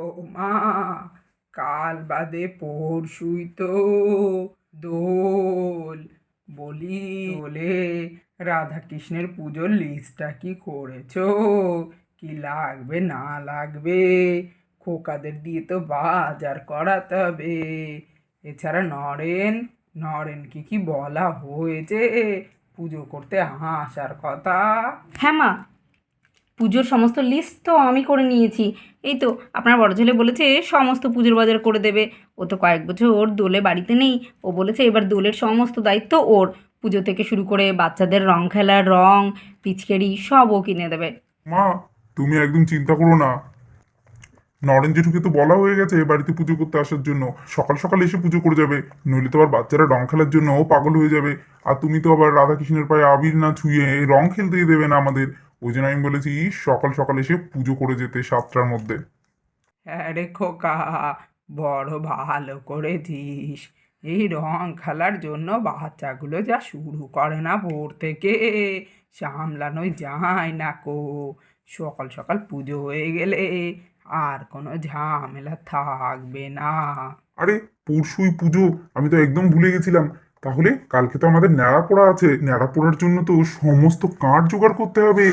বৌমা, কাল বাদে পরশুই তো দোল। বলি দোলে রাধাকৃষ্ণের পুজোর লিস্টটা কি করেছ? কি লাগবে, না লাগবে? খোকাদের দিয়ে তো বাজার করাতে হবে। এছাড়া নরেন নরেন কি কি বলা হয়েছে? পুজো করতে আসার কথা? হ্যাঁ মা পুজোর সমস্ত লিস্ট তো আমি করে নিয়েছি। এই তো, আপনার বড় ছেলে বলেছে সমস্ত পুজোর বাজার করে দেবে। ও তো কয়েক বছর ওর দোলে বাড়িতে নেই। ও বলেছে এবার দোলের সমস্ত দায়িত্ব ওর। পুজো থেকে শুরু করে বাচ্চাদের রং খেলার রং, পিচকারি সব ও কিনে দেবে। মা, তুমি একদম চিন্তা করো না। নরেন জেঠুকে তো বলা হয়ে গেছে বাড়িতে পুজো করতে আসার জন্য। সকাল সকাল এসে পুজো করে যাবে। নইলে তো আবার বাচ্চারা রং খেলার জন্য ও পাগল হয়ে যাবে। আর তুমি তো আবার রাধাকৃষ্ণের পায়ে আবির না ছুঁয়ে রং খেলতেই দেবে না আমাদের। ওই জন্য আমি বলেছি সকাল সকাল এসে পুজো করে যেতে সাতটার মধ্যে। হ্যাঁ রে খোকা বড় ভালো করেছিস। এই রং খেলার জন্য বাচ্চাগুলো যা শুরু করে না ভোর থেকে সামলানোই যায় না কো। সকাল সকাল পুজো হয়ে গেলে আর কোনো ঝামেলা থাকবে না। আরে পরশুই পুজো আমি তো একদম ভুলে গেছিলাম। তাহলে কালকে তো আমাদের ন্যাড়া পোড়া আছে। ন্যাড়া পোড়ার জন্য তো সমস্ত কাঠ জোগাড় করতে হবে।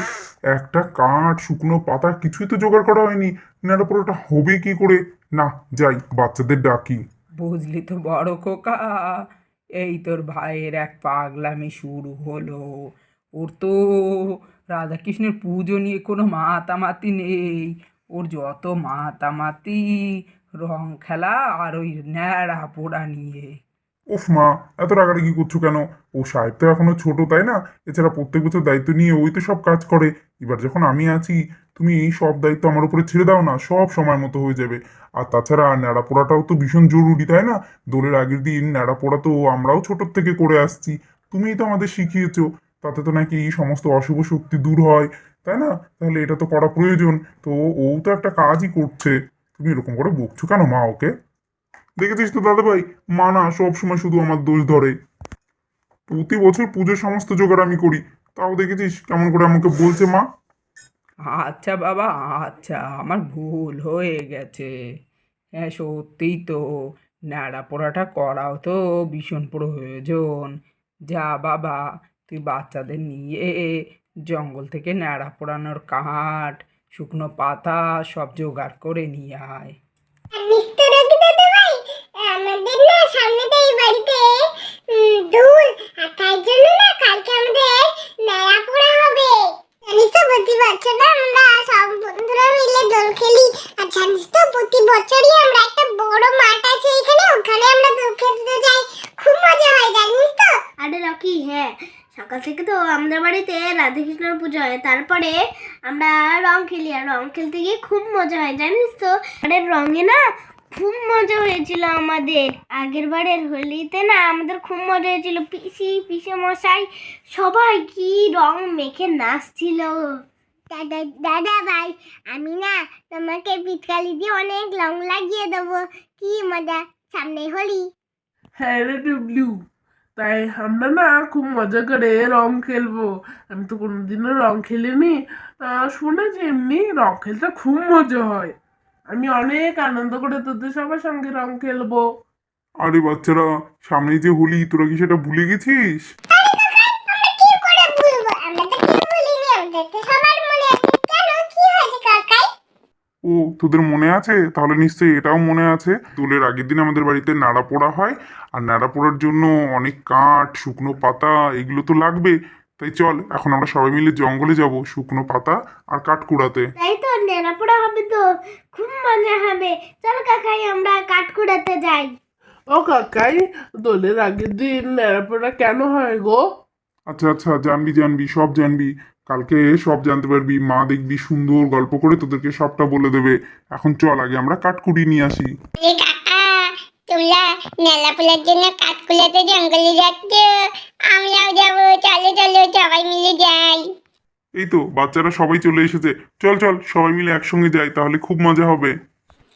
একটা কাঠ, শুকনো পাতা কিছুই তো জোগাড় করা হয়নি। ন্যাড়া পোড়াটা হবে কি করে? না, যাই, বাচ্চাদের ডাকি। বুঝলি তো বড় খোকা, এই তোর ভাইয়ের এক পাগলামি শুরু হলো। ওর তো রাধাকৃষ্ণের পুজো নিয়ে কোনো মাতামাতি নেই। ওর যত মাতামাতি, রং খেলা আর ওই ন্যাড়া পোড়া নিয়ে। উফ মা, এত রাগারাগি করছ কেন? ও সাহেব তো এখনও ছোট, তাই না? এছাড়া প্রত্যেক বছর দায়িত্ব নিয়ে ওই তো সব কাজ করে। এবার যখন আমি আছি, তুমি এই সব দায়িত্ব আমার উপরে ছেড়ে দাও না, সব সময় মতো হয়ে যাবে। আর তাছাড়া ন্যাড়া পোড়াটাও তো ভীষণ জরুরি, তাই না? দোলের আগের দিন ন্যাড়া পোড়া তো আমরাও ছোটোর থেকে করে আসছি। তুমিই তো আমাদের শিখিয়েছো, তাতে তো নাকি এই সমস্ত অশুভ শক্তি দূর হয়, তাই না? তাহলে এটা তো করা প্রয়োজন। তো ও তো একটা কাজই করছে। তুমি এরকম করে বকছো কেন মা ওকে? দেখেছিস তো দাদা ভাই মা না সবসময় শুধু আমার দোষ ধরে। প্রতি বছর পুজোর সমস্ত জোগাড় আমি করি। তাও দেখেছিস কেমন করে আমাকে বলছে মা? আচ্ছা বাবা আচ্ছা আমার ভুল হয়ে গেছে। হ্যাঁ সত্যিই তো। ন্যাড়া পোড়াটা করাও তো ভীষণ প্রয়োজন। যা বাবা তুই বাচ্চাদের নিয়ে জঙ্গল থেকে ন্যাড়া পোড়ানোর কাঠ শুকনো পাতা সব জোগাড় করে নিয়ে আয় মিস্টার রবি দাদা ভাই আমাদের না সামনেতে এই বাড়িতে উম, আর তাই জন্য না কালকে আমাদের মেলা পড়া হবে। জানিস তো প্রতি বছর না আমরা সব বন্ধুরা মিলে দোল খেলি। আর জানিস তো প্রতি বছরই আমরা একটা বড় মাঠ আছে এখানে ওখানে আমরা দোল খেলতে যাই। খুব মজা হয় জানিস তো? আরে রকি হ্যাঁ। সকাল থেকে তো আমাদের বাড়িতে রাধাকৃষ্ণের পুজো হয়। তারপরে আমরা রং খেলি আর রং খেলতে গিয়ে খুব মজা হয় জানিস তো? আরে রঙে না খুব মজা হয়েছিল আমাদের। আগের বারের হোলিতে না আমাদের খুব মজা হয়েছিল। পিসি পিসে মশাই সবাই কি রং মেখে নাচছিল। দাদা দাদা ভাই আমি না তোমাকে পিটকালি দিয়ে অনেক রং লাগিয়ে দেবো। কি মজা সামনে হোলি। হ্যাঁ রে ডুবলু তাই আমরা না খুব মজা করে রং খেলব। আমি তো কোনোদিনও রং খেলিনি। শুনেছি এমনি রং খেলতে খুব মজা হয়। আমি অনেক আনন্দ করে তোদের সবার সঙ্গে রং খেলব। আরে বাচ্চারা সামনেই যে হোলি তোরা কি সেটা ভুলে গেছিস? কি করে ভুলবো? আমরা তো কেউ ভুলিনি আমাদের তো সবার মনে আছে। কেন? কি হয়েছে কাকাই? ও তোদের মনে আছে? তাহলে নিশ্চয়ই এটাও মনে আছে। দোলের আগের দিন আমাদের বাড়িতে নাড়া পোড়া হয় আর নাড়া পোড়ার জন্য অনেক কাঠ শুকনো পাতা এগুলো তো লাগবে। তাই চল এখন আমরা সবাই মিলে জঙ্গলে যাব শুকনো পাতা আর কাঠ কুড়াতে তাই তো নেড়াপোড়া হবে তো খুব মজা হবে। চল কাকাই আমরা কাঠ কুড়াতে যাই। ও কাকাই দোলের আগের দিন ন্যাড়াপোড়া কেন হয় গো? আচ্ছা আচ্ছা জানবি জানবি সব জানবি। কালকে সব জানতে পারবি মা দেখবি সুন্দর গল্প করে তোদেরকে সবটা বলে দেবে। এখন চল আগে আমরা কাঠকুড়ি নিয়ে আসি। তোমরা পোলার জন্য কাঠকুলাতে জঙ্গলে যাচ্ছ। আমরাও যাব চলো চলো সবাই মিলে যাই। এই তো বাচ্চারা সবাই চলে এসেছে। চল চল সবাই মিলে একসঙ্গে যাই তাহলে খুব মজা হবে।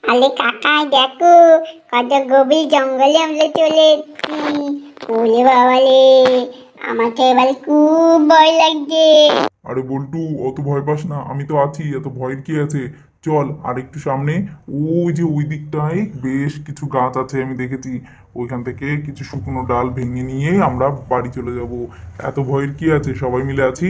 আরে কাকা দেখো কত গভীর জঙ্গলে আমরা চলে ওলে বাবালে আমার তো এবার খুব ভয় লাগছে। আরে বল্টু অত ভয় পাস না আমি তো আছি এত ভয়ের কি আছে? চল আর একটু সামনে। ওই যে ওই দিকটায় বেশ কিছু গাছ আছে, আমি দেখেছি। ওইখান থেকে কিছু শুকনো ডাল ভেঙে নিয়ে আমরা বাড়ি চলে যাব। এত ভয়ের কি আছে? সবাই মিলে আছি।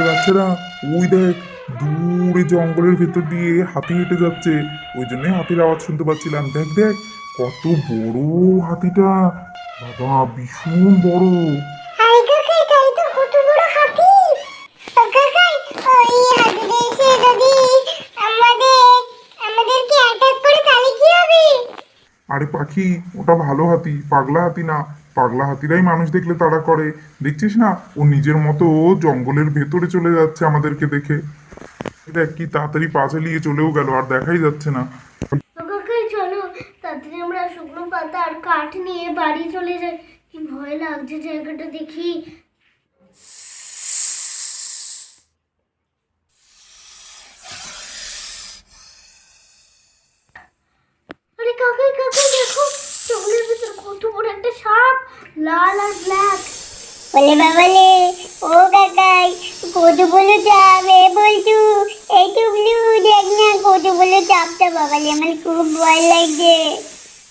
আরে বাচ্চারা ওই দেখ দূরে জঙ্গলের ভেতর দিয়ে হাতি হেঁটে যাচ্ছে। ওই জন্যই হাতির আওয়াজ শুনতে পাচ্ছিলাম। দেখ দেখ কত বড় হাতিটা। বাবা ভীষণ বড়। আরে পাখি ওটা ভালো হাতি পাগলা হাতি না। পাগলা হাতিরাই মানুষ দেখলে তারা করে। দেখছিস না? ও নিজের মতো ও জঙ্গলের ভেতরে চলে যাচ্ছে আমাদেরকে দেখে। এটা কি তাড়াতাড়ি পা চালিয়ে চলেও গেল, আর দেখাই যাচ্ছে না। আমরা কাঠ নিয়ে বাড়ি চলে যাই। কি ভয় লাগছে জায়গাটা দেখি আরে কাকাই কাকাই দেখো জঙ্গলের ভিতর কত বড় একটা সাপ লাল আর ব্ল্যাক বলে বাবালে ও কাকাই কত বলো চাপ এ বলছু এই টুবলু দেখ না কত বলো চাপটা বাবালে আমার খুব ভয় লাগছে।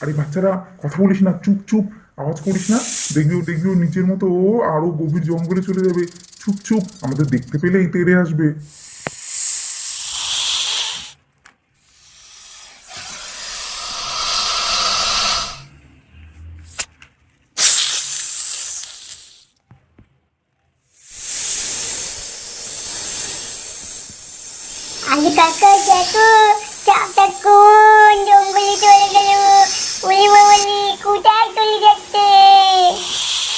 আরে বাচ্চারা কথা বলিস না চুপ চুপ আওয়াজ করিস না। দেখবি ও দেখবি ও মতো ও আরও গভীর জঙ্গলে চলে যাবে। চুপ চুপ আমাদের দেখতে পেলেই তেড়ে আসবে। আরে কাকা দেখো চাপটা কোন জঙ্গলে চলে গেল? ওরে বাবালে কোথায় চলে যাচ্ছে?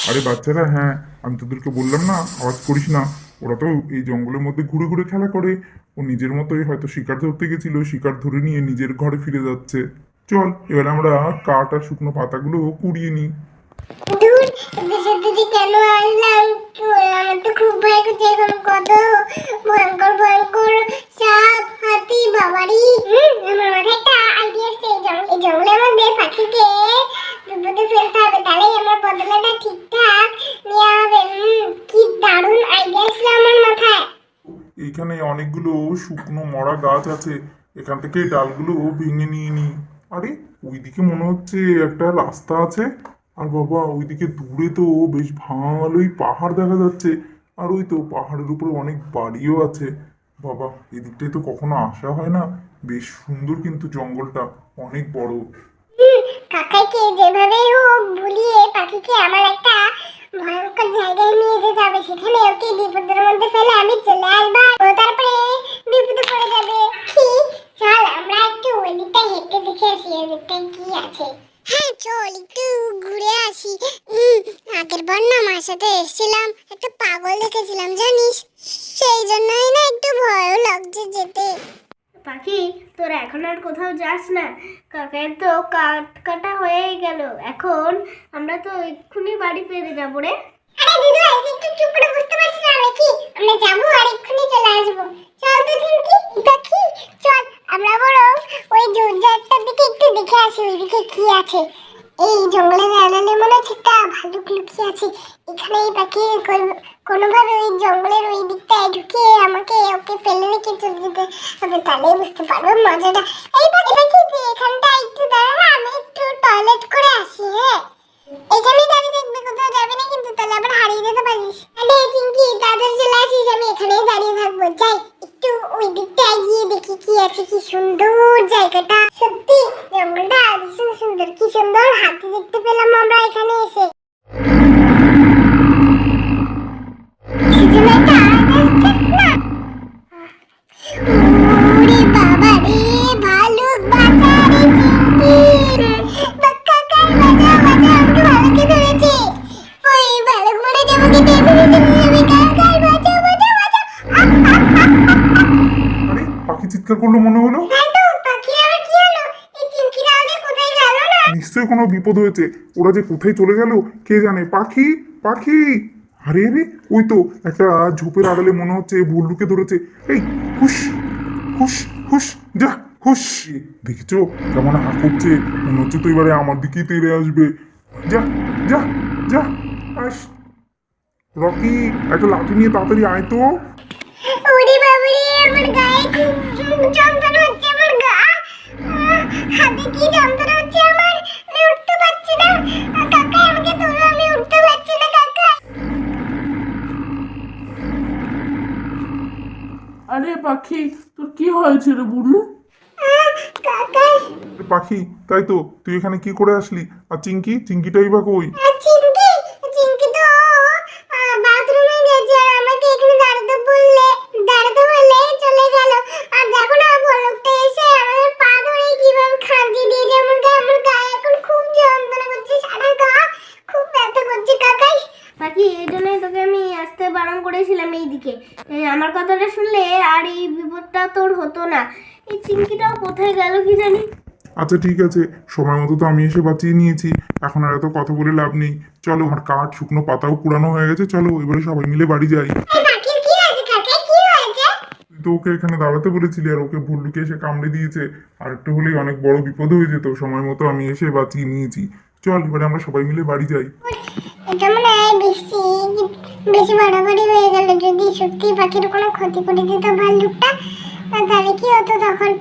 আরে বাচ্চারা হ্যাঁ আমি তোদেরকে বললাম না, আওয়াজ করিস না। ওরা তো এই জঙ্গলের মধ্যে ঘুরে ঘুরে খেলা করে। ও নিজের মতোই হয়তো শিকার ধরতে গেছিল, শিকার ধরে নিয়ে নিজের ঘরে ফিরে যাচ্ছে। চল, এবার আমরা কাঠ আর শুকনো পাতাগুলো কুড়িয়ে নিই। খুব এখন হাতি আইডিয়া আমার ঠিকঠাক নেওয়া কি দারুণ আইডিয়া আমার এইখানে অনেকগুলো শুকনো মরা গাছ আছে, এখান থেকে ডালগুলো ভেঙে নিয়ে নি। আরে, ওইদিকে মনে হচ্ছে একটা রাস্তা আছে। আর বাবা, ওইদিকে দূরে তো বেশ ভালোই পাহাড় দেখা যাচ্ছে। আর ওই তো পাহাড়ের উপরে অনেক বাড়িও আছে। বাবা, এদিকটায় তো কখনো আসা হয় না। বেশ সুন্দর কিন্তু জঙ্গলটা, অনেক বড়। কাকাকে যেভাবে হোক ভুলিয়ে পাখিকে আমার একটা ভয়ঙ্কর জায়গায় নিয়ে যেতে হবে। সেখানে ওকে বিপদের মধ্যে ফেলে আমি চলে আসব ও তারপরে বিপদে পড়ে যাবে কি চল আমরা একটু ওই দিকটা হেঁটে দেখে আসি ওই দিকটায় কি আছে হ্যাঁ চল একটু ঘুরে আসি উম, আগের বার না মার সাথে এসেছিলাম একটা পাগল দেখেছিলাম জানিস সেই জন্যই না একটু ভয়ও লাগছে যেতে পাখি তোরা এখন আর কোথাও যাস না। কাকের তো কাট কাটা হয়েই গেল। এখন আমরা তো এক্ষুনি বাড়ি ফিরে যাব রে। আরে দিদু একটু চুপ করে বুঝতে পারছি না আমরা কি আমরা যাব আর এক্ষুনি চলে আসব। চল তো ঝিমকি দেখি, চল। আমরা বরং ওই জোরজারটার দিকে একটু দেখে আসি, ওইদিকে কি আছে। এই জঙ্গলের আড়ালে মনে হচ্ছে একটা ভালুক লুকিয়ে আছে। এখানে এই পাখি কোনোভাবে ওই জঙ্গলের ওই দিকটায় ঢুকিয়ে আমাকে, ওকে ফেলে রেখে চলে যেতে হবে। তাহলে বুঝতে পারব মজাটা। এই পাখি পাখি তুই এখানটা একটু দাঁড়া আমি একটু টয়লেট করে আসি হ্যাঁ? এখানে দাঁড়িয়ে দেখবে কোথাও যাবে না কিন্তু তাহলে আবার হারিয়ে যেতে পারিস। আরে চিঙ্কি তাড়াতাড়ি চলে আসিস, আমি এখানেই দাঁড়িয়ে থাকব। যাই, একটু ওই দিকটায় গিয়ে দেখি কি আছে, কি সুন্দর জায়গাটা। সত্যি, জঙ্গলটা কি সুন্দর হাতি দেখতে পেলাম আমরা এখানে এসে। চিৎকার করল মনে নিশ্চয়ই কোনো বিপদ হয়েছে। ওরা যে কোথায় চলে গেল, কে জানে? পাখি? পাখি? আরে রে, ওই তো একটা ঝোপের আড়ালে মনে হচ্ছে ভুল্লুকে ধরেছে। এই হুস হুস হুস যা হুস দেখেছ? কেমন হাঁ করছে? মনে হচ্ছে তো এবারে আমার দিকেই তেড়ে আসবে। যা যা যা, আস। রকি, একটা লাঠি নিয়ে তাড়াতাড়ি আয় তো। আমার গায়ে যন্ত্রণা হচ্ছে, আমার গা। হাতে কি যন্ত্রণা আরে পাখি তোর কি হয়েছে রে বুনু? পাখি তাই তো তুই এখানে কি করে আসলি? আর চিঙ্কি চিঙ্কিটাই বা কই? আর চিঙ্কি চিঙ্কি বাথরুমে গেছে আর আমাকে এখানে দাঁড়াতে বললে দাঁড়াতে বললে চলে গেল। আর দেখো না বলকটা এসে আমাদের পা ধরে কীভাবে খাঁজি দিয়েছে আমার গায়ে আমার গায়ে এখন খুব যন্ত্রণা করছে। সারা গা খুব ব্যথা করছে কাকাই। বাকি এই জন্যই তোকে আসতে বারণ করেছিলাম এইদিকে। আমার কথাটা শুনলে আর এই বিপদটা তোর হতো না। এই চিংকিটাও কোথায় গেল কি জানি? আচ্ছা ঠিক আছে। সময় মতো তো আমি এসে বাঁচিয়ে নিয়েছি। এখন আর এত কথা বলে লাভ নেই। চলো আমার কাঠ শুকনো পাতাও পুরানো হয়ে গেছে। চলো এবারে সবাই মিলে বাড়ি যাই। তো ওকে এখানে দাঁড়াতে বলেছিলি আর ওকে ভুল্লুকে এসে কামড়ে দিয়েছে। আর একটু হলেই অনেক বড় বিপদ হয়ে যেত। সময় মতো আমি এসে বাঁচিয়ে নিয়েছি। চল এবারে আমরা সবাই মিলে বাড়ি যাই। এটা মনে বেশি বাড়াবাড়ি হয়ে গেল। যদি সত্যি পাখির কোনো ক্ষতি করে দিত ভাল্লুকটা তাহলে কি হতো তখন?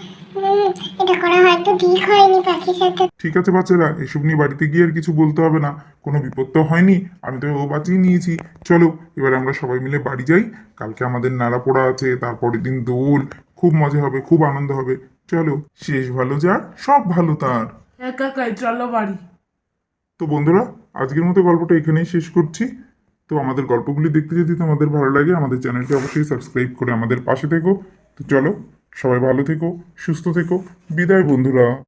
এটা করা হয়তো ঠিক হয়নি পাখির সাথে। ঠিক আছে বাচ্চারা এসব নিয়ে বাড়িতে গিয়ে আর কিছু বলতে হবে না। কোনো বিপদ তো হয়নি আমি তো ও বাঁচিয়ে নিয়েছি। চলো এবার আমরা সবাই মিলে বাড়ি যাই। কালকে আমাদের নাড়া পোড়া আছে তারপরের দিন দোল। খুব মজা হবে খুব আনন্দ হবে। চলো শেষ ভালো যার সব ভালো তার। কাকাই চলো বাড়ি। তো বন্ধুরা আজকের মতো গল্পটা এখানেই শেষ করছি। তো আমাদের গল্পগুলি দেখতে যদি তোমাদের ভালো লাগে, আমাদের চ্যানেলটি অবশ্যই সাবস্ক্রাইব করে আমাদের পাশে থেকো। তো চলো, সবাই ভালো থেকো, সুস্থ থেকো। বিদায় বন্ধুরা।